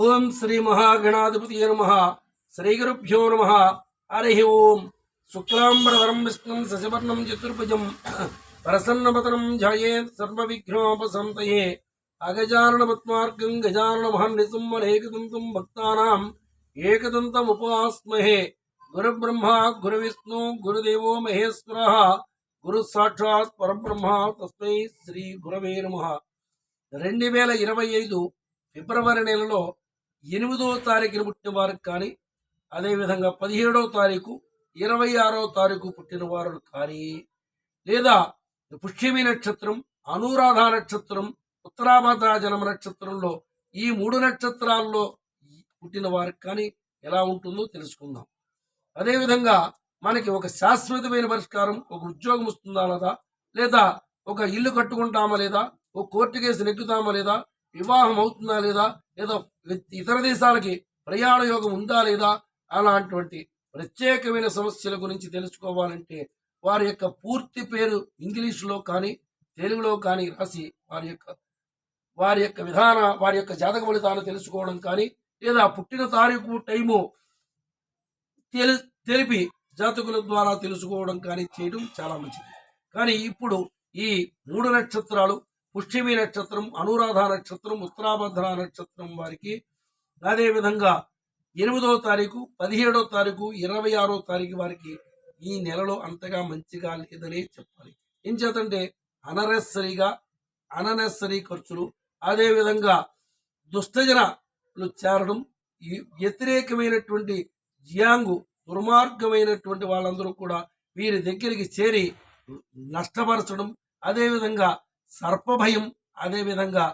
ఓం శ్రీ మహాగణాధిపతి నమ. శ్రీ గురుభ్యో నమ. హరి ఓం. శుక్లాంబరవరం విష్ణుం శశివర్ణం చతుర్భుజం ప్రసన్నపతనం ధ్యాయేత్ సర్వవిఘ్నోపసంతయే. అగజానన పద్మార్గం గజానన మహన్నిసుమ్మనేకదంతం భక్తానాం ఏకదంతముపాస్మహే. గురుబ్రహ్మ గురువిష్ణు గురుదేవో మహేశ్వర. గురు సాక్షాత్ పరబ్రహ్మ తస్మై శ్రీ గురవే నమ. రెండు వేల ఇరవై ఐదు ఫిబ్రవరి నెలలో ఎనిమిదవ తారీఖున పుట్టిన వారికి కానీ అదేవిధంగా పదిహేడవ తారీఖు ఇరవై ఆరో తారీఖు పుట్టిన వారు కానీ లేదా పుష్యమి నక్షత్రం అనురాధ నక్షత్రం ఉత్తరాభద్ర జనమ నక్షత్రంలో ఈ మూడు నక్షత్రాల్లో పుట్టిన వారికి కానీ ఎలా ఉంటుందో తెలుసుకుందాం. అదేవిధంగా మనకి ఒక శాశ్వతమైన పరిష్కారం ఒక ఉద్యోగం వస్తుందా లేదా లేదా ఒక ఇల్లు కట్టుకుంటామా లేదా ఒక కోర్టు కేసు నెగ్గుతామా లేదా వివాహం అవుతుందా లేదా లేదా ఇతర దేశాలకి ప్రయాణ యోగం ఉందా లేదా అలాంటివంటి ప్రత్యేకమైన సమస్యల గురించి తెలుసుకోవాలంటే వారి యొక్క పూర్తి పేరు ఇంగ్లీషులో కానీ తెలుగులో కానీ రాసి వారి యొక్క వారి యొక్క విధాన వారి యొక్క జాతక ఫలితాలు తెలుసుకోవడం కానీ లేదా పుట్టిన తారీఖు టైము తెలి తెలిపి జాతకుల ద్వారా తెలుసుకోవడం కానీ చేయడం చాలా మంచిది. కానీ ఇప్పుడు ఈ మూడు నక్షత్రాలు పుష్యమి నక్షత్రం అనురాధ నక్షత్రం ఉత్తరాభద్ర నక్షత్రం వారికి అదేవిధంగా ఎనిమిదో తారీఖు పదిహేడో తారీఖు ఇరవై ఆరో తారీఖు వారికి ఈ నెలలో అంతగా మంచిగా లేదనే చెప్పాలి. ఏం చేతంటే అననెసరీగా అననెసరీ ఖర్చులు అదేవిధంగా దుష్టజనలు చేరడం వ్యతిరేకమైనటువంటి జియాంగు దుర్మార్గమైనటువంటి వాళ్ళందరూ కూడా వీరి దగ్గరికి చేరి నష్టపరచడం అదేవిధంగా సర్పభయం అదేవిధంగా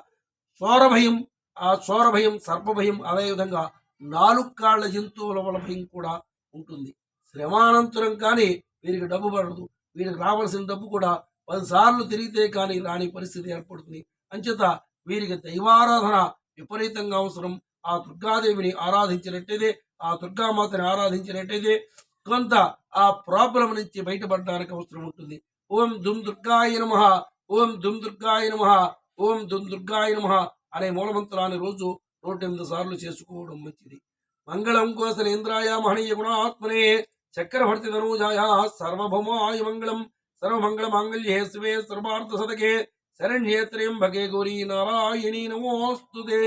చోరభయం ఆ చోరభయం సర్పభయం అదేవిధంగా నాలుగు కాళ్ళ జంతువుల వల్ల భయం కూడా ఉంటుంది. శ్రమానంతరం కానీ వీరికి డబ్బు పడదు. వీరికి రావాల్సిన డబ్బు కూడా పదిసార్లు తిరిగితే కానీ రాని పరిస్థితి ఏర్పడుతుంది. అంచేత వీరికి దైవారాధన విపరీతంగా అవసరం. ఆ దుర్గాదేవిని ఆరాధించినట్టయితే ఆ దుర్గామాతని ఆరాధించినట్టయితే కొంత ఆ ప్రాబ్లం నుంచి బయటపడడానికి అవసరం ఉంటుంది. ఓం దుమ్ దుర్గాయ నమ. ఓం దుమ్ దుర్గాయ నమ ఓం దుమ్ దుర్గాయ నమ అనే మూలమంత్రాన్ని రోజు నూట ఎనిమిది సార్లు చేసుకోవడం మంచిది. మంగళం కోసన ఇంద్రాయ మహనీయ గుణాత్మనే చక్రవర్తి తనూజాయ సర్వభౌమాయ మంగళం సర్వమంగళ మాంగళ్యే శివే సర్వార్థ సదకే శరణ్యేత్రయం భగే గౌరీ నారాయణీ నమోస్తుదే